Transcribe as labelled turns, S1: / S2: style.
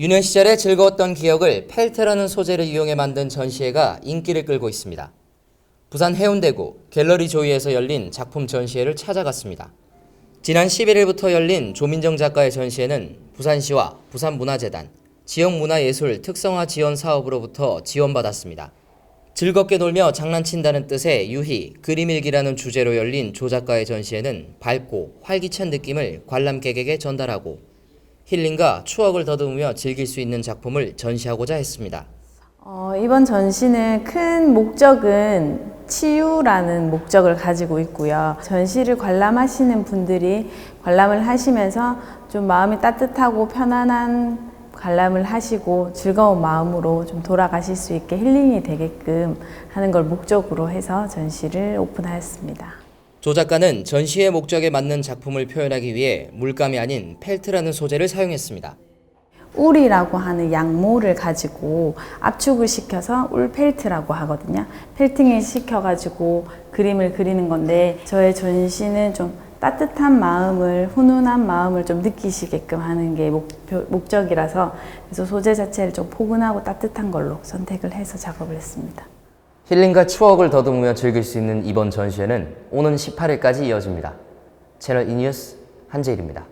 S1: 유년 시절의 즐거웠던 기억을 펠트라는 소재를 이용해 만든 전시회가 인기를 끌고 있습니다. 부산 해운대구 갤러리 조이에서 열린 작품 전시회를 찾아갔습니다. 지난 11일부터 열린 조민정 작가의 전시회는 부산시와 부산문화재단, 지역문화예술 특성화 지원 사업으로부터 지원받았습니다. 즐겁게 놀며 장난친다는 뜻의 유희, 그림일기라는 주제로 열린 조 작가의 전시회는 밝고 활기찬 느낌을 관람객에게 전달하고 힐링과 추억을 더듬으며 즐길 수 있는 작품을 전시하고자 했습니다.
S2: 어, 이번 전시는 큰 목적은 치유라는 목적을 가지고 있고요. 전시를 관람하시는 분들이 관람을 하시면서 좀 마음이 따뜻하고 편안한 관람을 하시고 즐거운 마음으로 좀 돌아가실 수 있게 힐링이 되게끔 하는 걸 목적으로 해서 전시를 오픈하였습니다.
S1: 조 작가는 전시의 목적에 맞는 작품을 표현하기 위해 물감이 아닌 펠트라는 소재를 사용했습니다.
S2: 울이라고 하는 양모를 가지고 압축을 시켜서 울 펠트라고 하거든요. 펠팅을 시켜가지고 그림을 그리는 건데 저의 전시는 좀 따뜻한 마음을 훈훈한 마음을 좀 느끼시게끔 하는 게 목표, 목적이라서 그래서 소재 자체를 좀 포근하고 따뜻한 걸로 선택을 해서 작업을 했습니다.
S1: 힐링과 추억을 더듬으며 즐길 수 있는 이번 전시회는 오는 18일까지 이어집니다. 채널 이니어스 한재일입니다.